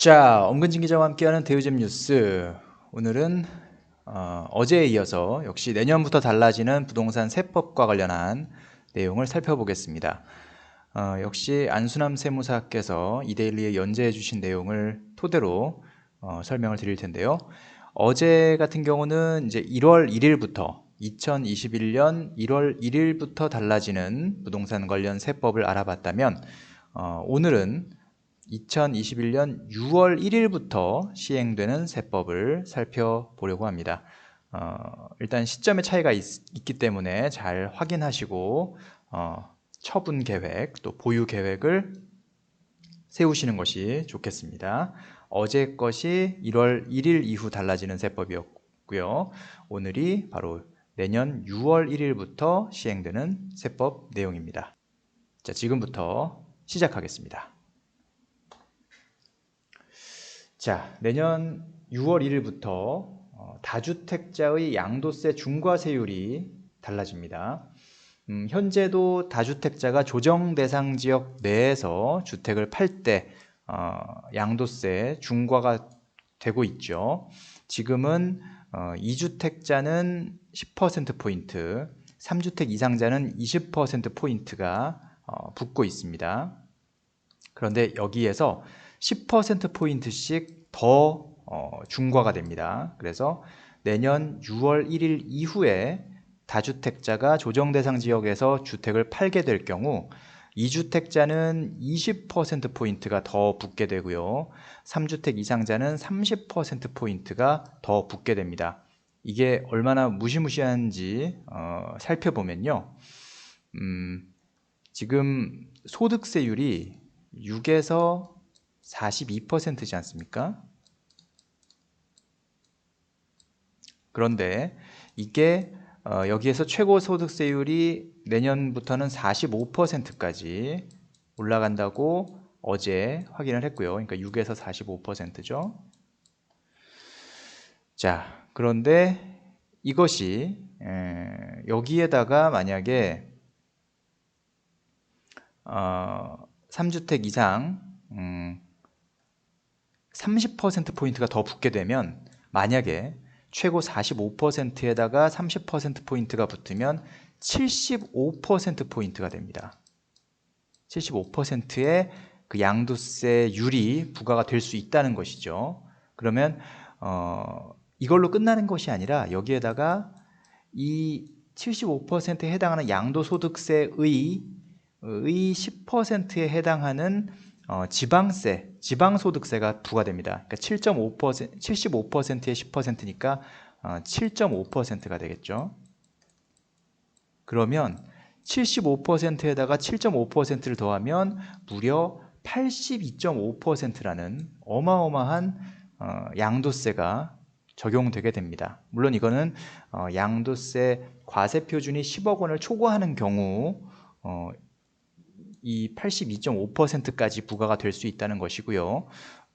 자, 엄근진 기자와 함께하는 대우잼 뉴스. 오늘은 어, 제에 이어서 역시 내년부터 달라지는 부동산 세법과 관련한 내용을 살펴보겠습니다. 어, 역시 안수남 세무사께서 이데일리에 연재해 주신 내용을 토대로 어, 설명을 드릴 텐데요. 어제 같은 경우는 이제 1월 1일부터 2021년 1월 1일부터 달라지는 부동산 관련 세법을 알아봤다면 어, 오늘은 2021년 6월 1일부터 시행되는 세법을 살펴보려고 합니다. 어, 일단 시점의 차이가 있, 기 때문에 잘 확인하시고 어, 처분 계획 또 보유 계획을 세우시는 것이 좋겠습니다. 어제 것이 1월 1일 이후 달라지는 세법이었고요. 오늘이 바로 내년 6월 1일부터 시행되는 세법 내용입니다. 자, 지금부터 시작하겠습니다. 자, 내년 6월 1일부터 어, 다주택자의 양도세 중과세율이 달라집니다. 음, 현재도 다주택자가 조정 대상 지역 내에서 주택을 팔때 어, 양도세 중과가 되고 있죠. 지금은 어, 2주택자는 10%포인트, 3주택 이상자는 20%포인트가 어, 붙고 있습니다. 그런데 여기에서 10%포인트씩 더 어, 중과가 됩니다. 그래서 내년 6월 1일 이후에 다주택자가 조정 대상 지역에서 주택을 팔게 될 경우 2주택자는 20%포인트가 더 붙게 되고요. 3주택 이상자는 30%포인트가 더 붙게 됩니다. 이게 얼마나 무시무시한지 어, 살펴보면요. 음, 지금 소득세율이 6에서 42%지 않습니까? 그런데 이게 어, 여기에서 최고 소득세율이 내년부터는 45%까지 올라간다고 어제 확인을 했고요. 그러니까 6에서 45%죠. 자, 그런데 이것이 에, 여기에다가 만약에 어, 3주택 이상 음, 30%포인트가 더 붙게 되면 만약에 최고 45%에다가 30%포인트가 붙으면 75%포인트가 됩니다. 75%의 그 양도세율이 부과가 될 수 있다는 것이죠. 그러면 어, 이걸로 끝나는 것이 아니라 여기에다가 이 75%에 해당하는 양도소득세의 의 10%에 해당하는 어, 지방세, 지방소득세가 부과됩니다. 그러니까 7.5%, 75%의 10%니까 어, 7.5%가 되겠죠. 그러면 75%에다가 7.5%를 더하면 무려 82.5%라는 어마어마한 어, 양도세가 적용되게 됩니다. 물론 이거는 어, 양도세 과세 표준이 10억 원을 초과하는 경우 어, 이 82.5%까지 부과가 될 수 있다는 것이고요.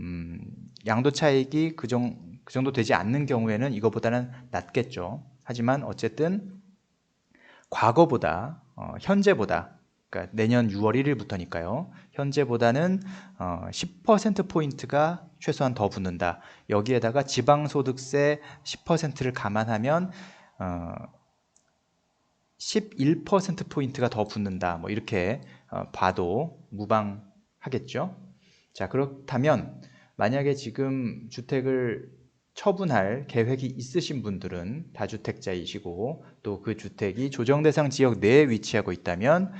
음, 양도 차익이 그, 정, 그 정도 되지 않는 경우에는 이거보다는 낮겠죠. 하지만 어쨌든 과거보다 어, 현재보다 그러니까 내년 6월 1일부터니까요. 현재보다는 어, 10% 포인트가 최소한 더 붙는다. 여기에다가 지방소득세 10%를 감안하면 어, 11% 포인트가 더 붙는다. 뭐 이렇게 어, 봐도 무방하겠죠. 자, 그렇다면 만약에 지금 주택을 처분할 계획이 있으신 분들은 다주택자이시고 또 그 주택이 조정 대상 지역 내에 위치하고 있다면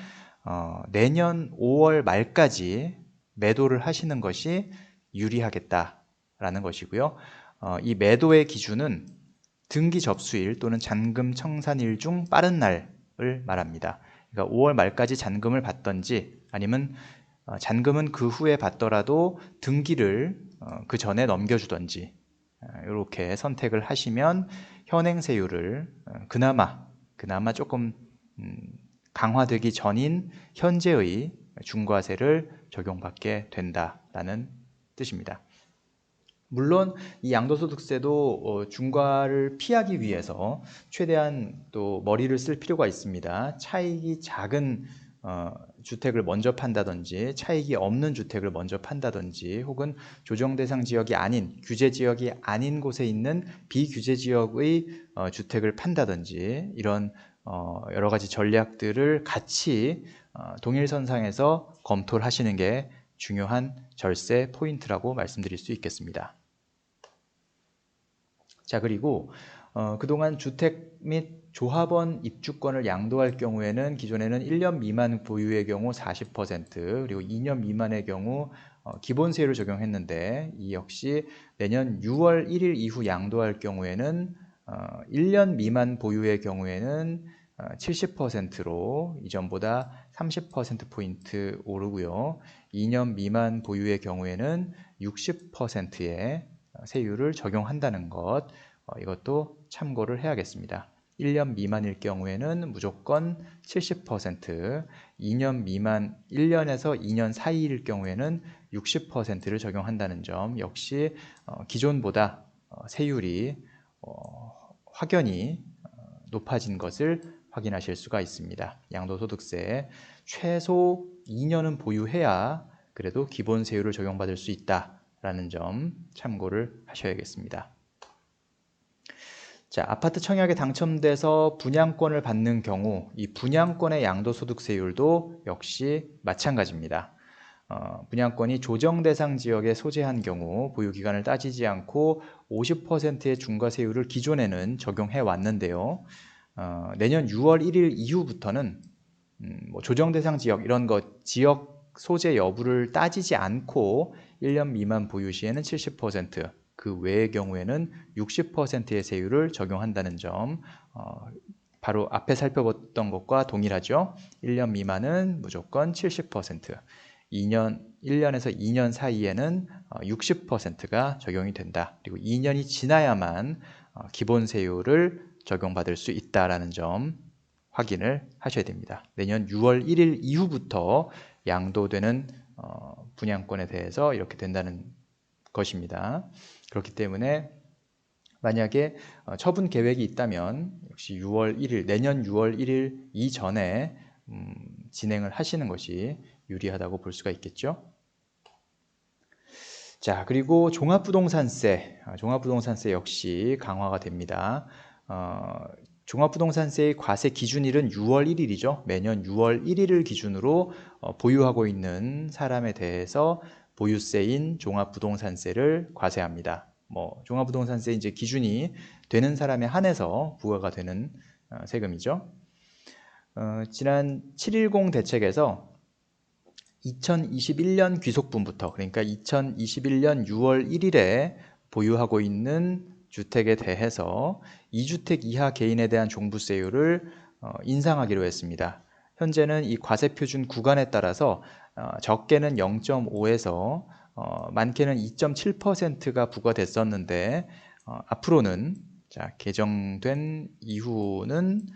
어, 내년 5월 말까지 매도를 하시는 것이 유리하겠다라는 것이고요. 어, 이 매도의 기준은 등기 접수일 또는 잔금 청산일 중 빠른 날 을 말합니다. 그러니까 5월 말까지 잔금을 받던지 아니면 어, 잔금은 그 후에 받더라도 등기를 어, 그 전에 넘겨주던지 이렇게 어, 선택을 하시면 현행세율을 그나마 그나마 조금 음, 강화되기 전인 현재의 중과세를 적용받게 된다라는 뜻입니다. 물론 이 양도소득세도 어, 중과를 피하기 위해서 최대한 또 머리를 쓸 필요가 있습니다. 차익이 작은 어, 주택을 먼저 판다든지 차익이 없는 주택을 먼저 판다든지 혹은 조정 대상 지역이 아닌 규제 지역이 아닌 곳에 있는 비규제 지역의 어, 주택을 판다든지 이런 어, 여러 가지 전략들을 같이 어, 동일선상에서 검토를 하시는 게 중요한 절세 포인트라고 말씀드릴 수 있겠습니다. 자 그리고 어, 그동안 주택 및 조합원 입주권을 양도할 경우에는 기존에는 1년 미만 보유의 경우 40% 그리고 2년 미만의 경우 어, 기본세율을 적용했는데 이 역시 내년 6월 1일 이후 양도할 경우에는 어, 1년 미만 보유의 경우에는 어, 70%로 이전보다 30%포인트 오르고요. 2년 미만 보유의 경우에는 60%의 세율을 적용한다는 것 어, 이것도 참고를 해야겠습니다. 1년 미만일 경우에는 무조건 70%, 2년 미만 1년에서 2년 사이일 경우에는 60%를 적용한다는 점 역시 어, 기존보다 어, 세율이 확연히 높아진 것을 확인하실 수가 있습니다. 양도소득세 최소 2년은 보유해야 그래도 기본 세율을 적용받을 수 있다 라는 점 참고를 하셔야겠습니다. 자, 아파트 청약에 당첨돼서 분양권을 받는 경우 이 분양권의 양도소득세율도 역시 마찬가지입니다. 어, 분양권이 조정 대상 지역에 소재한 경우 보유 기간을 따지지 않고 50%의 중과세율을 기존에는 적용해 왔는데요. 어, 내년 6월 1일 이후부터는 음, 뭐 조정 대상 지역 이런 것 지역 소재 여부를 따지지 않고 1년 미만 보유 시에는 70%, 그 외의 경우에는 60%의 세율을 적용한다는 점 어, 바로 앞에 살펴봤던 것과 동일하죠. 1년 미만은 무조건 70%, 2년 1년에서 2년 사이에는 60%가 어, 적용이 된다. 그리고 2년이 지나야만 어, 기본 세율을 적용받을 수 있다라는 점 확인을 하셔야 됩니다. 내년 6월 1일 이후부터 양도되는 어, 분양권에 대해서 이렇게 된다는 것입니다. 그렇기 때문에 만약에 어, 처분 계획이 있다면 역시 6월 1일 내년 6월 1일 이전에 음, 진행을 하시는 것이 유리하다고 볼 수가 있겠죠. 자 그리고 종합부동산세, 아, 종합부동산세 역시 강화가 됩니다. 어, 종합부동산세의 과세 기준일은 6월 1일이죠. 매년 6월 1일을 기준으로 어, 보유하고 있는 사람에 대해서 보유세인 종합부동산세를 과세합니다. 뭐 종합부동산세 이제 기준이 되는 사람에 한해서 부과가 되는 어, 세금이죠. 어, 지난 710 대책에서 2021년 귀속분부터 그러니까 2021년 6월 1일에 보유하고 있는 주택에 대해서 2주택 이하 개인에 대한 종부세율을 어, 인상하기로 했습니다. 현재는 이 과세 표준 구간에 따라서 어, 적게는 0.5에서 어, 많게는 2.7%가 부과됐었는데 어, 앞으로는 자, 개정된 이후는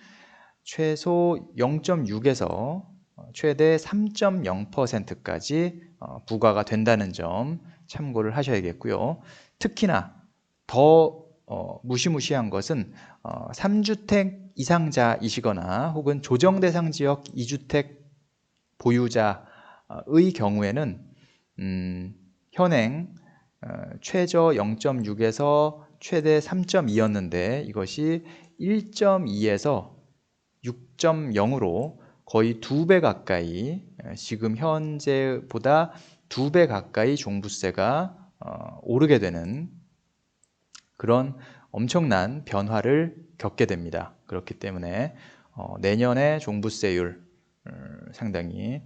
최소 0.6에서 어, 최대 3.0%까지 어, 부과가 된다는 점 참고를 하셔야겠고요. 특히나 더 어, 무시무시한 것은 어, 3주택 이상자이시거나 혹은 조정대상 지역 2주택 보유자 의 경우에는 음, 현행 어, 최저 0.6에서 최대 3.2였는데 이것이 1.2에서 6.0으로 거의 두 배 가까이 어, 지금 현재보다 두 배 가까이 종부세가 어, 오르게 되는 그런 엄청난 변화를 겪게 됩니다. 그렇기 때문에 어, 내년에 종부세율 어, 상당히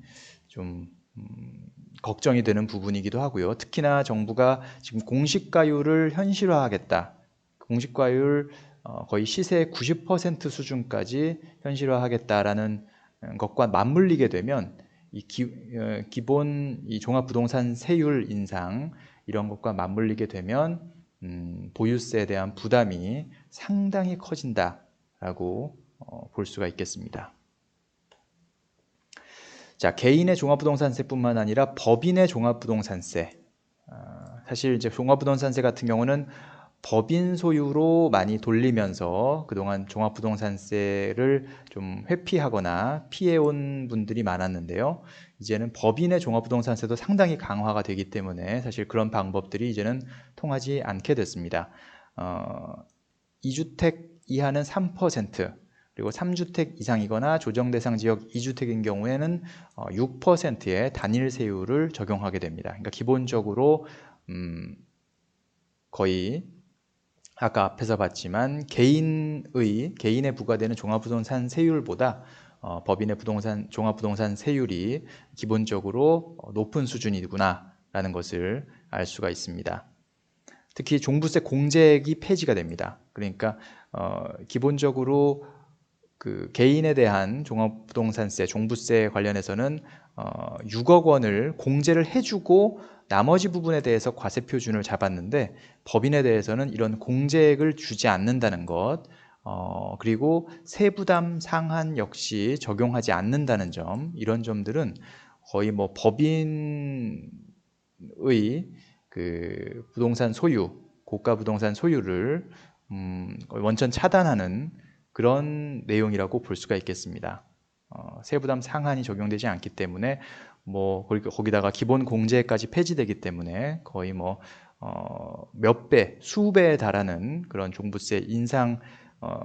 좀 음, 걱정이 되는 부분이기도 하고요. 특히나 정부가 지금 공시가율을 현실화하겠다. 공시가율 어, 거의 시세의 90% 수준까지 현실화하겠다라는 것과 맞물리게 되면 이 기, 어, 기본 이 종합부동산 세율 인상 이런 것과 맞물리게 되면 음, 보유세에 대한 부담이 상당히 커진다라고 어, 볼 수가 있겠습니다. 자, 개인의 종합부동산세뿐만 아니라 법인의 종합부동산세. 어, 사실 이제 종합부동산세 같은 경우는 법인 소유로 많이 돌리면서 그동안 종합부동산세를 좀 회피하거나 피해온 분들이 많았는데요. 이제는 법인의 종합부동산세도 상당히 강화가 되기 때문에 사실 그런 방법들이 이제는 통하지 않게 됐습니다. 어, 2주택 이하는 3%, 그리고 3주택 이상이거나 조정 대상 지역 2주택인 경우에는 6%의 단일 세율을 적용하게 됩니다. 그러니까 기본적으로 음, 거의 아까 앞에서 봤지만 개인의 개인에 부과되는 종합부동산 세율보다 어, 법인의 부동산 종합부동산 세율이 기본적으로 높은 수준이구나라는 것을 알 수가 있습니다. 특히 종부세 공제액이 폐지가 됩니다. 그러니까 어, 기본적으로 그 개인에 대한 종합부동산세, 종부세 관련해서는 어, 6억 원을 공제를 해주고 나머지 부분에 대해서 과세 표준을 잡았는데 법인에 대해서는 이런 공제액을 주지 않는다는 것, 어, 그리고 세부담 상한 역시 적용하지 않는다는 점, 이런 점들은 거의 뭐 법인의 그 부동산 소유, 고가 부동산 소유를 음, 원천 차단하는 그런 내용이라고 볼 수가 있겠습니다. 어, 세부담 상한이 적용되지 않기 때문에 뭐 거기다가 기본 공제까지 폐지되기 때문에 거의 뭐 어, 몇 배, 수배에 달하는 그런 종부세 인상 어,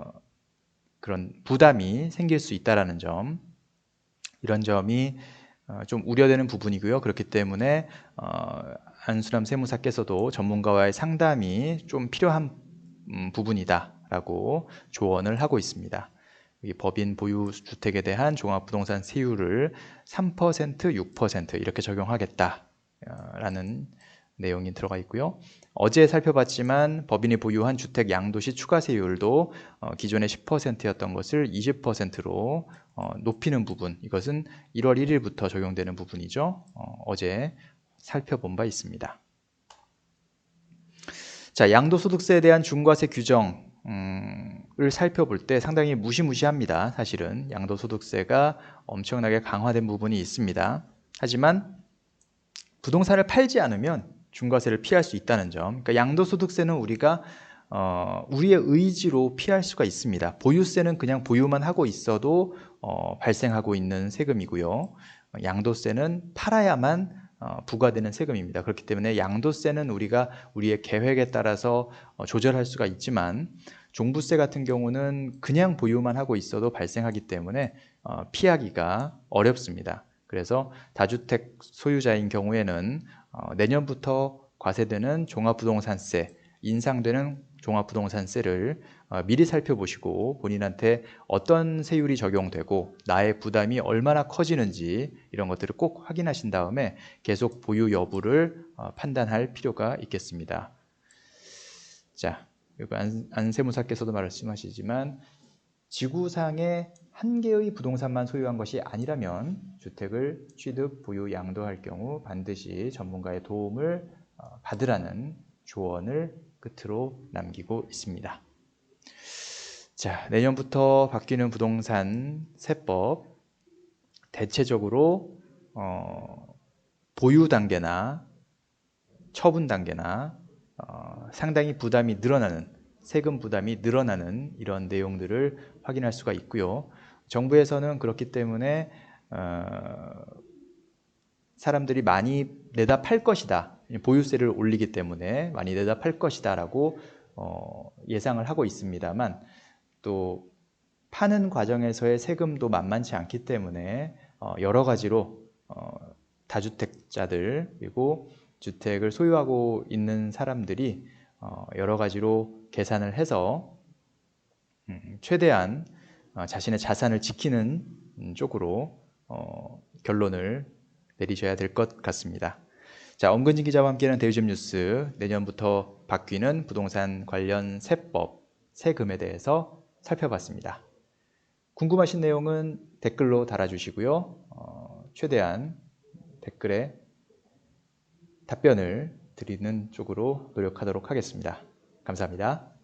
그런 부담이 생길 수 있다라는 점 이런 점이 어, 좀 우려되는 부분이고요. 그렇기 때문에 어, 안수남 세무사께서도 전문가와의 상담이 좀 필요한 음, 부분이다라고 조언을 하고 있습니다. 법인 보유 주택에 대한 종합부동산 세율을 3%, 6% 이렇게 적용하겠다라는 내용이 들어가 있고요. 어제 살펴봤지만 법인이 보유한 주택 양도시 추가 세율도 어, 기존의 10%였던 것을 20%로 어, 높이는 부분 이것은 1월 1일부터 적용되는 부분이죠. 어, 제 살펴본 바 있습니다. 자, 양도소득세에 대한 중과세 규정 을 살펴볼 때 상당히 무시무시합니다. 사실은 양도소득세가 엄청나게 강화된 부분이 있습니다. 하지만 부동산을 팔지 않으면 중과세를 피할 수 있다는 점. 그러니까 양도소득세는 우리가 어, 우리의 의지로 피할 수가 있습니다. 보유세는 그냥 보유만 하고 있어도 어, 발생하고 있는 세금이고요. 양도세는 팔아야만 어, 부과되는 세금입니다. 그렇기 때문에 양도세는 우리가 우리의 계획에 따라서 어, 조절할 수가 있지만 종부세 같은 경우는 그냥 보유만 하고 있어도 발생하기 때문에 어, 피하기가 어렵습니다. 그래서 다주택 소유자인 경우에는 내년부터 과세되는 종합부동산세, 인상되는 종합부동산세를 어, 미리 살펴보시고 본인한테 어떤 세율이 적용되고 나의 부담이 얼마나 커지는지 이런 것들을 꼭 확인하신 다음에 계속 보유 여부를 어, 판단할 필요가 있겠습니다. 자, 안, 안세무사께서도 말씀하시지만 지구상에 한 개의 부동산만 소유한 것이 아니라면 주택을 취득, 보유, 양도할 경우 반드시 전문가의 도움을 어, 받으라는 조언을 끝으로 남기고 있습니다. 자, 내년부터 바뀌는 부동산 세법 대체적으로 어, 보유 단계나 처분 단계나 어, 상당히 부담이 늘어나는 세금 부담이 늘어나는 이런 내용들을 확인할 수가 있고요. 정부에서는 그렇기 때문에 어, 사람들이 많이 내다 팔 것이다. 보유세를 올리기 때문에 많이 내다 팔 것이다라고 어, 예상을 하고 있습니다만 또 파는 과정에서의 세금도 만만치 않기 때문에 어, 여러 가지로 어, 다주택자들 그리고 주택을 소유하고 있는 사람들이 어, 여러 가지로 계산을 해서 음, 최대한 어, 자신의 자산을 지키는 쪽으로 어, 결론을 내리셔야 될 것 같습니다. 자, 엄근진 기자와 함께하는 대유점 뉴스 내년부터 바뀌는 부동산 관련 세법, 세금에 대해서 살펴봤습니다. 궁금하신 내용은 댓글로 달아주시고요. 어, 최대한 댓글에 답변을 드리는 쪽으로 노력하도록 하겠습니다. 감사합니다.